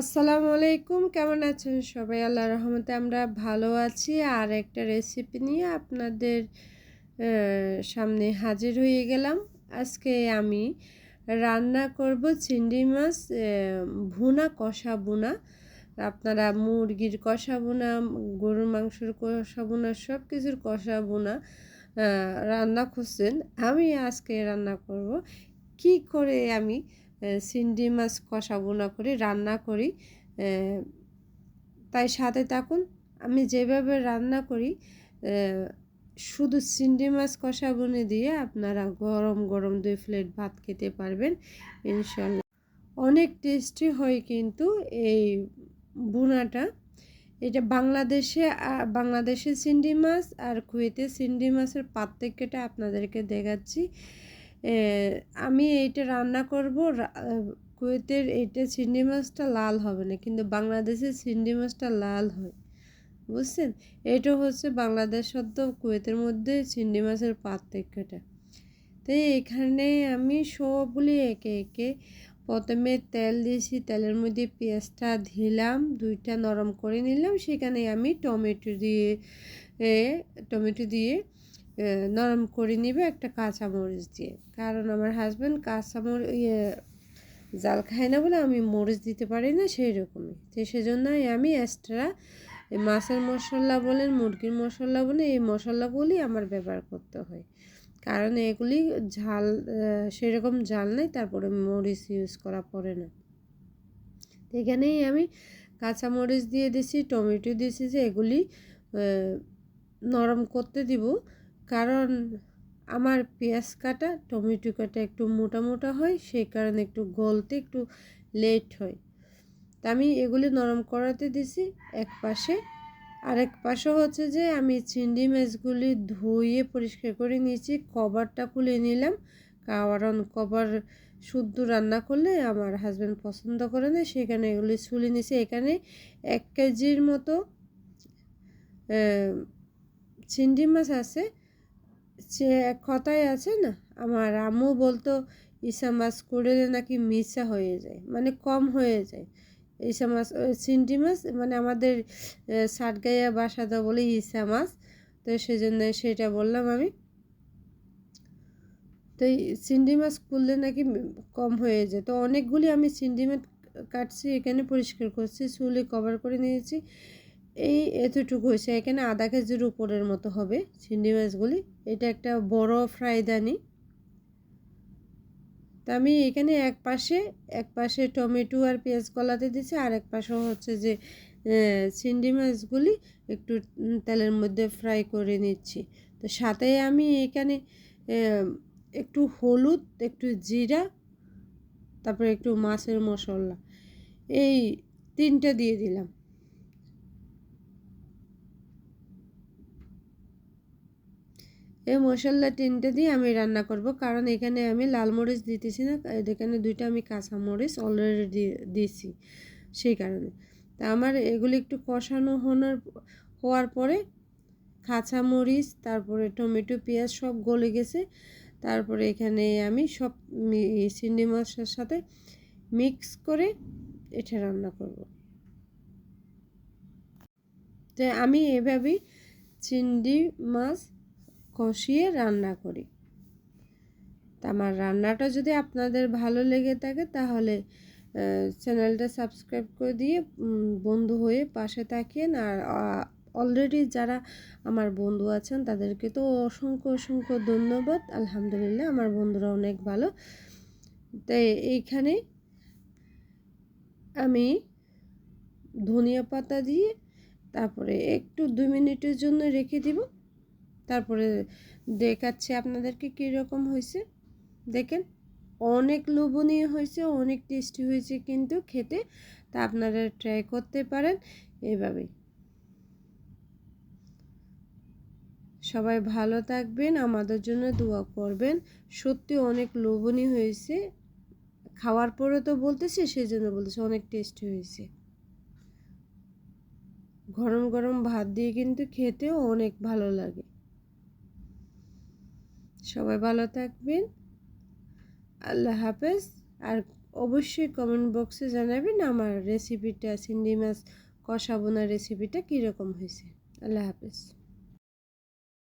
আসসালামু আলাইকুম, কেমন আছেন সবাই? আল্লাহ রহমতে আমরা ভালো আছি। আর একটা রেসিপি নিয়ে আপনাদের সামনে হাজির হয়ে গেলাম। আজকে আমি রান্না করব চিংড়ি মাছ ভুনা, কষা বোনা আপনারা মুরগির কষা বোনা গরুর মাংসের কষা বোনা সব কিছুর কষা বোনা রান্না খুঁজছেন আমি আজকে রান্না করব। কি করে আমি সিন্ডি মাছ কষা বোনা করি রান্না করি। তাই সাথে থাকুন। আমি যেভাবে রান্না করি শুধু সিন্ডি মাছ কষা বনে দিয়ে আপনারা গরম গরম দুই প্লেট ভাত খেতে পারবেন, ইনশাল্লাহ। অনেক টেস্টি হয় কিন্তু এই বুনাটা এটা বাংলাদেশে বাংলাদেশে সিন্ডি মাছ আর কুয়েতে সিন্ডি মাছের পার্থক্যটা আপনাদেরকে দেখাচ্ছি। আমি এইটা রান্না করব কুয়েতের এইটা চিংড়ি মাছটা লাল হবে না, কিন্তু বাংলাদেশের চিংড়ি মাছটা লাল হয়, বুঝছেন? এটা হচ্ছে বাংলাদেশ সদ্য কুয়েতের মধ্যে চিংড়ি মাছের পার্থক্যটা। তাই এখানে আমি সবগুলি একে একে প্রথমে তেল দিয়েছি, তেলের মধ্যে পেঁয়াজটা দিলাম, দুইটা নরম করে নিলাম, সেখানে আমি টমেটো দিয়ে টমেটো দিয়ে নরম করে নিবে একটা কাঁচা মরিচ দিয়ে। কারণ আমার হাজব্যান্ড কাঁচা মরিচ ইয়ে জাল খায় না বলে আমি মরিচ দিতে পারি না সেই রকমই তো সেজন্যই আমি এক্সট্রা মাছের মশলা বলেন, মুরগির মশলা বলে এই মশলাগুলি আমার ব্যবহার করতে হয়। কারণ এগুলি ঝাল সেরকম ঝাল নেই, তারপরে মরিচ ইউজ করা পড়ে না। এখানেই আমি কাঁচা মরিচ দিয়ে দিছি, টমেটো দিয়েছি যে এগুলি নরম করতে দিব। কারণ আমার পেঁয়াজ কাটা, টমেটো কাটা একটু মোটা মোটা হয়, সেই কারণে একটু গলতে একটু লেট হয়। তা আমি এগুলি নরম করাতে দিছি, এক পাশে। আর এক পাশে হচ্ছে যে আমি চিংড়ি মাছগুলি ধুয়ে পরিষ্কার করে নিয়েছি, কভারটা খুলে নিলাম। কারণ কভার শুদ্ধ রান্না করলে আমার হাজব্যান্ড পছন্দ করে না, সেখানে এগুলি ছুলে নিয়েছি এখানে এক কেজির মতো চিংড়ি মাছ আছে। সে এক কথায় আছে না, আমার আম্মু বলতো ইসা মাছ করলে নাকি মিশা হয়ে যায়। মানে কম হয়ে যায়। ইসা মাছ চিংড়ি মাছ মানে আমাদের সাটগাইয়া বাসাদা বলে ইসা মাছ। তো সেজন্য সেটা বললাম আমি। তো চিংড়ি মাছ করলে নাকি কম হয়ে যায়। তো অনেকগুলি আমি চিংড়ি মাছ কাটছি, এখানে পরিষ্কার করছি, চুলে কভার করে নিয়েছি। এই এতটুকু হয়েছে। এখানে আধা কেজির উপরের মতো হবে চিংড়ি মাছগুলি। এটা একটা বড় ফ্রাইদানি তা আমি এখানে এক পাশে এক পাশে টমেটো আর পেঁয়াজ কলাতে দিচ্ছি আর এক পাশে হচ্ছে যে চিংড়ি মাছগুলি একটু তেলের মধ্যে ফ্রাই করে নিচ্ছি। তো সাথে আমি এখানে একটু হলুদ, একটু জিরা, তারপরে একটু মাছের মশলা। এই তিনটা দিয়ে দিলাম। এই মশলা তিনটে দিয়ে আমি রান্না করব। কারণ এখানে আমি লাল মরিচ দিতেছি না এখানে দুইটা আমি কাঁচা মরিচ অলরেডি দিয়েছি সেই কারণে। তা আমার এগুলি একটু কষানো হওয়ার হওয়ার পরে কাঁচা মরিচ, তারপরে টমেটো, পেঁয়াজ সব গলে গেছে। তারপরে এখানে আমি সব চিংড়ি মাছের সাথে মিক্স করে এটা রান্না করব। তো আমি এভাবেই চিংড়ি মাছ কষিয়ে রান্না করি। আমার রান্নাটা যদি আপনাদের ভালো লেগে থাকে তাহলে চ্যানেলটা সাবস্ক্রাইব করে দিয়ে বন্ধু হয়ে পাশে থাকেন। আর অলরেডি যারা আমার বন্ধু আছেন তাদেরকে তো অসংখ্য অসংখ্য ধন্যবাদ। আলহামদুলিল্লাহ আমার বন্ধুরা অনেক ভালো। তাই এইখানে আমি ধনিয়া পাতা দিয়ে তারপরে একটু দুই মিনিটের জন্য রেখে দিব। তারপরে দেখাচ্ছি আপনাদেরকে কীরকম হয়েছে। দেখেন, অনেক লোভনীয় হয়েছে, অনেক টেস্টি হয়েছে কিন্তু খেতে। তা আপনারা ট্রাই করতে পারেন এভাবেই। সবাই ভালো থাকবেন, আমাদের জন্য দোয়া করবেন। সত্যি অনেক লোভনীয় হয়েছে। খাওয়ার পরে তো বলতেছে সেই জন্য বলতেছে অনেক টেস্টি হয়েছে। গরম গরম ভাত দিয়ে কিন্তু খেতেও অনেক ভালো লাগে। সবাই ভালো থাকবেন। আল্লাহ হাফেজ। আর অবশ্যই কমেন্ট বক্সে জানাবেন আমার রেসিপিটা সিন্ডি মাছ কষা বোনার রেসিপিটা কীরকম হয়েছে। আল্লাহ হাফেজ।